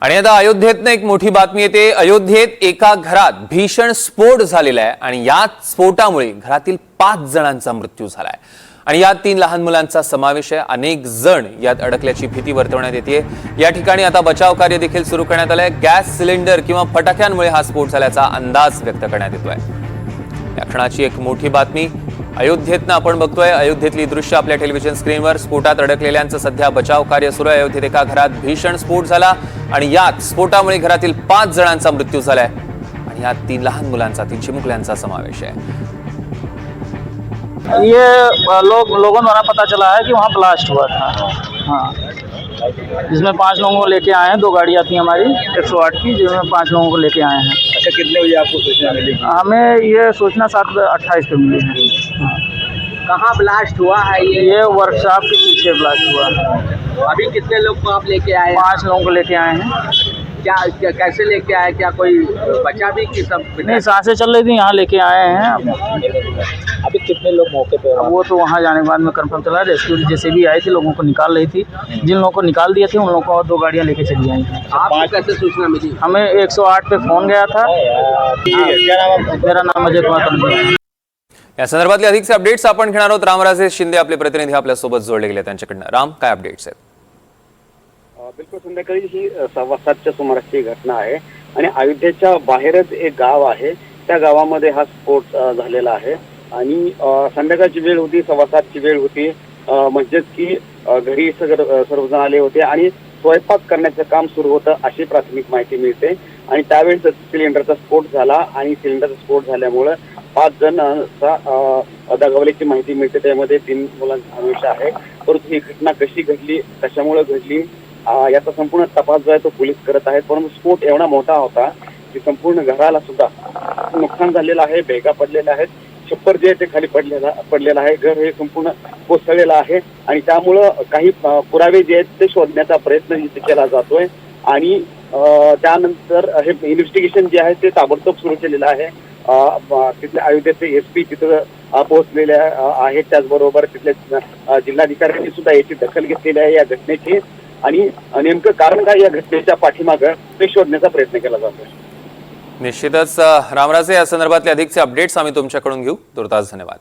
आणि आता अयोध्येतनं एक मोठी बातमी येते. अयोध्येत एका घरात भीषण स्फोट झालेला आहे आणि या स्फोटामुळे घरातील पाच जणांचा मृत्यू झालाय. आणि यात तीन लहान मुलांचा समावेश आहे. अनेक जण यात अडकल्याची भीती वर्तवण्यात येते या ठिकाणी आता बचाव कार्य देखील सुरू करण्यात आलंय. गॅस सिलेंडर किंवा फटाक्यांमुळे हा स्फोट झाल्याचा अंदाज व्यक्त करण्यात येतोय. या क्षणाची एक मोठी बातमी. अयोध्येतनं आपण बघतोय अयोध्येतली दृश्य आपल्या टेलिव्हिजन स्क्रीनवर. स्फोटात अडकलेल्यांचं सध्या बचाव कार्य सुरू आहे. अयोध्येत एका घरात भीषण स्फोट झाला आणि यात स्फोटामुळे घरातील पाच जणांचा मृत्यू झालाय. आणि यात तीन लहान मुलांचा तीन चिमुकल्यांचा समावेश आहे. ये लोग लोगों द्वारा पता चला है कि वहाँ ब्लास्ट हुआ था. हाँ. जिसमें पांच लोगों को लेके आए हैं। दो गाड़ियाँ थी हमारी एक सौ आठ की जिसमें पांच लोगों को लेके आए हैं। अच्छा कितने बजे आपको सूचना मिली? हमें ये सूचना सात अट्ठाईस पे मिली है। हाँ। कहाँ ब्लास्ट हुआ है ये? ये वर्कशॉप के पीछे ब्लास्ट हुआ है। अभी कितने लोग को आप लेके आए हैं? पांच लोगों को लेके आए हैं। क्या, क्या कैसे लेके आए क्या कोई बचा भी कि सब नहीं साँसें चल रही थी यहाँ लेके आए हैं अभी कितने लोग मौके पे वो तो वहाँ जाने के बाद में कंफर्म चला रेस्क्यू जैसे भी आई थी लोगों को निकाल रही थी। जिन लोगों को निकाल दिए थे उन लोगों को और दो गाड़ियाँ लेके चली आई। थी आपको कैसे सूचना मिली? हमें 108 पे फ़ोन गया था। है मेरा नाम अजय कुमार या संदर्भातले अधिकचे अपडेट्स आपण घेणार आहोत रामराजे शिंदे आपले प्रतिनिधी आपल्यासोबत जोडले गेले त्यांच्याकडनं. राम काय अपडेट्स आहेत? बिलकुल संध्याकाळी ही सव्वा सातच्या सुमाराची घटना आहे. आणि अयोध्येच्या बाहेरच एक गाव आहे. त्या गावामध्ये हा स्फोट झालेला आहे. आणि संध्याकाळची वेळ होती सव्वा सातची वेळ होती. म्हणजेच की घरी सगळं सर्वजण आले होते आणि स्वयंपाक करण्याचं काम सुरू होतं अशी प्राथमिक माहिती मिळते. आणि त्यावेळेस सिलेंडरचा स्फोट झाला आणि सिलेंडरचा स्फोट झाल्यामुळं पाच जणांचा दगावल्याची माहिती मिळते. त्यामध्ये तीन मुलांचा समावेश आहे. परंतु ही घटना कशी घडली कशामुळे घडली याचा संपूर्ण तपास जो आहे तो पोलीस करत आहेत. परंतु स्फोट एवढा मोठा होता की संपूर्ण घराला सुद्धा नुकसान झालेलं आहे भेगा पडलेल्या आहेत. छप्पर जे आहे ते खाली पडलेला पडलेलं आहे. घर हे संपूर्ण कोसळलेलं आहे आणि त्यामुळं काही पुरावे जे आहेत ते शोधण्याचा प्रयत्न इथे केला जातोय. आणि त्यानंतर हे इन्व्हेस्टिगेशन जे आहे ते ताबडतोब सुरू केलेलं आहे. तिथले अयोध्येचे एस पी तिथं पोहोचलेले आहेत. त्याचबरोबर तिथले जिल्हाधिकाऱ्यांनी सुद्धा याची दखल घेतलेली आहे या घटनेची. आणि नेमकं कारण काय या घटनेच्या पाठीमागं ते शोधण्याचा प्रयत्न केला जातो निश्चितच रामराजे या संदर्भातले अधिकचे अपडेट्स आम्ही तुमच्याकडून घेऊ. तुर्तास धन्यवाद.